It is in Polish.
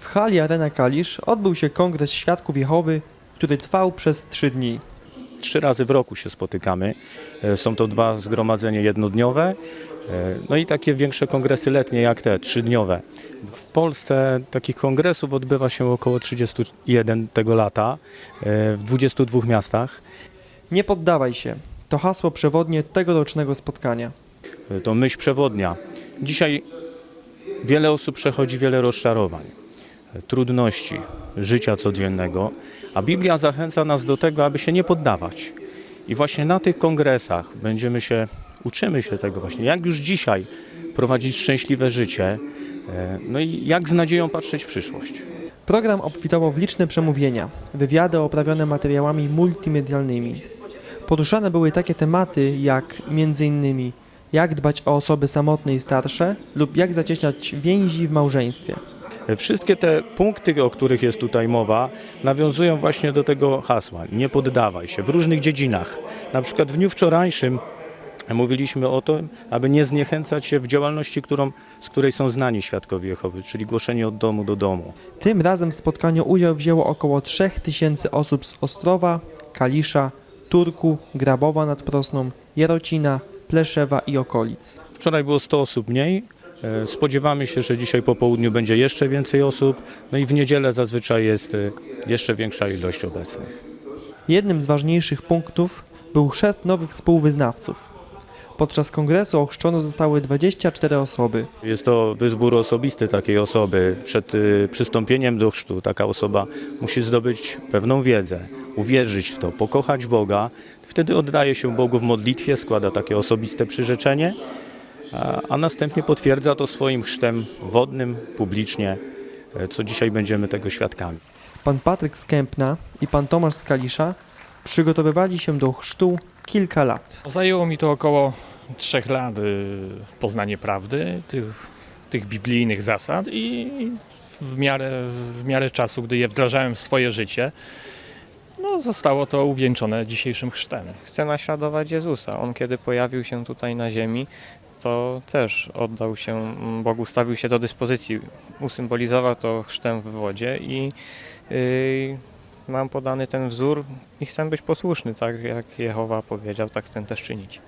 W hali Arena Kalisz odbył się kongres Świadków Jehowy, który trwał przez trzy dni. Trzy razy w roku się spotykamy. E, Są to dwa zgromadzenia jednodniowe, e, no i takie większe kongresy letnie jak te, trzydniowe. W Polsce takich kongresów odbywa się około 31 tego lata e, w 22 miastach. Nie poddawaj się. To hasło przewodnie tegorocznego spotkania. To myśl przewodnia. Dzisiaj wiele osób przechodzi wiele rozczarowań, trudności życia codziennego, a Biblia zachęca nas do tego, aby się nie poddawać. I właśnie na tych kongresach będziemy się, uczymy się tego właśnie, jak już dzisiaj prowadzić szczęśliwe życie, e, no i jak z nadzieją patrzeć w przyszłość. Program obfitował w liczne przemówienia, wywiady oprawione materiałami multimedialnymi. Poruszane były takie tematy jak m.in. jak dbać o osoby samotne i starsze lub jak zacieśniać więzi w małżeństwie. Wszystkie te punkty, o których jest tutaj mowa, nawiązują właśnie do tego hasła. Nie poddawaj się w różnych dziedzinach. Na przykład w dniu wczorajszym mówiliśmy o tym, aby nie zniechęcać się w działalności, którą, z której są znani świadkowie Jehowy, czyli głoszenie od domu do domu. Tym razem w spotkaniu udział wzięło około 3000 osób z Ostrowa, Kalisza, Turku, Grabowa nad Prosną, Jarocina, Pleszewa i okolic. Wczoraj było 100 osób mniej. E, Spodziewamy się, że dzisiaj po południu będzie jeszcze więcej osób. No i w niedzielę zazwyczaj jest e, jeszcze większa ilość obecnych. Jednym z ważniejszych punktów był chrzest nowych współwyznawców. Podczas kongresu ochrzczono zostały 24 osoby. Jest to wybór osobisty takiej osoby. Przed y, przystąpieniem do chrztu taka osoba musi zdobyć pewną wiedzę, uwierzyć w to, pokochać Boga. Wtedy oddaje się Bogu w modlitwie, składa takie osobiste przyrzeczenie, a, następnie potwierdza to swoim chrztem wodnym, publicznie, e, co dzisiaj będziemy tego świadkami. Pan Patryk z Kępna i pan Tomasz z Kalisza przygotowywali się do chrztu kilka lat. Zajęło mi to około trzech lat y, poznanie prawdy, tych, tych biblijnych zasad i w miarę, w miarę czasu, gdy je wdrażałem w swoje życie, no, zostało to uwieńczone dzisiejszym chrztem. Chcę naśladować Jezusa. On kiedy pojawił się tutaj na ziemi, to też oddał się mm, Bogu, stawił się do dyspozycji. Usymbolizował to chrztem w wodzie i yy, mam podany ten wzór i chcę być posłuszny, tak jak Jehowa powiedział, tak chcę też czynić.